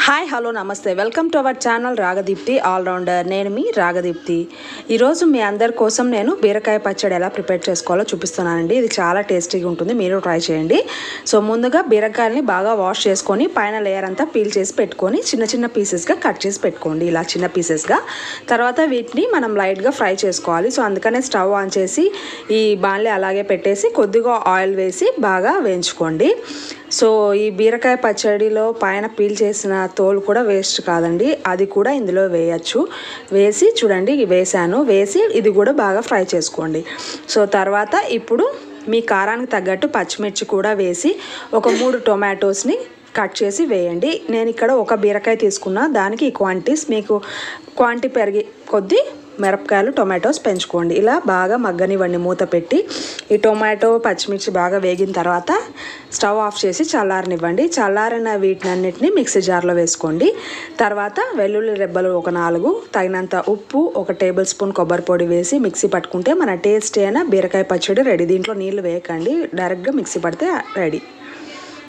Hi hello నమస్తే. Welcome to our channel Ragadeepthi all rounder. నేను మీ రాగదీప్తి. ఈరోజు మీ అందరి కోసం నేను బీరకాయ పచ్చడి ఎలా ప్రిపేర్ చేసుకోవాలో చూపిస్తున్నానండి. ఇది చాలా టేస్టీగా ఉంటుంది. మీరు ట్రై చేయండి. సో ముందుగా బీరకాయలని బాగా వాష్ చేసుకొని పైన లేయర్ అంతా పీల్ చేసి పెట్టుకొని చిన్న చిన్న పీసెస్గా కట్ చేసి పెట్టుకోండి. ఇలా చిన్న పీసెస్గా. తర్వాత వీటిని మనం లైట్గా ఫ్రై చేసుకోవాలి. సో అందుకనే స్టవ్ ఆన్ చేసి ఈ బాణలి అలాగే పెట్టేసి కొద్దిగా ఆయిల్ వేసి బాగా వేయించుకోండి. సో ఈ బీరకాయ పచ్చడిలో పైన పీల్ చేసిన తోలు కూడా వేస్ట్ కాదండి. అది కూడా ఇందులో వేయచ్చు. వేసి చూడండి వేసాను వేసి ఇది కూడా బాగా ఫ్రై చేసుకోండి. సో తర్వాత ఇప్పుడు మీ కారానికి తగ్గట్టు పచ్చిమిర్చి కూడా వేసి ఒక మూడు టొమాటోస్ని కట్ చేసి వేయండి. నేను ఇక్కడ ఒక బీరకాయ తీసుకున్నా. దానికి ఈ క్వాంటిటీస్ మీకు క్వాంటిటీ పెరిగి కొద్దీ మిరపకాయలు టొమాటోస్ పెంచుకోండి. ఇలా బాగా మగ్గనివ్వండి. మూత పెట్టి ఈ టొమాటో పచ్చిమిర్చి బాగా వేగిన తర్వాత స్టవ్ ఆఫ్ చేసి చల్లారనివ్వండి. చల్లారిన వీటినన్నిటిని మిక్సీ జార్లో వేసుకోండి. తర్వాత వెల్లుల్లి రెబ్బలు ఒక నాలుగు తగినంత ఉప్పు ఒక టేబుల్ స్పూన్ కొబ్బరి పొడి వేసి మిక్సీ పట్టుకుంటే మన టేస్ట్ అయిన బీరకాయ పచ్చడి రెడీ. దీంట్లో నీళ్ళు వేయకండి. డైరెక్ట్గా మిక్సీ పడితే రెడీ.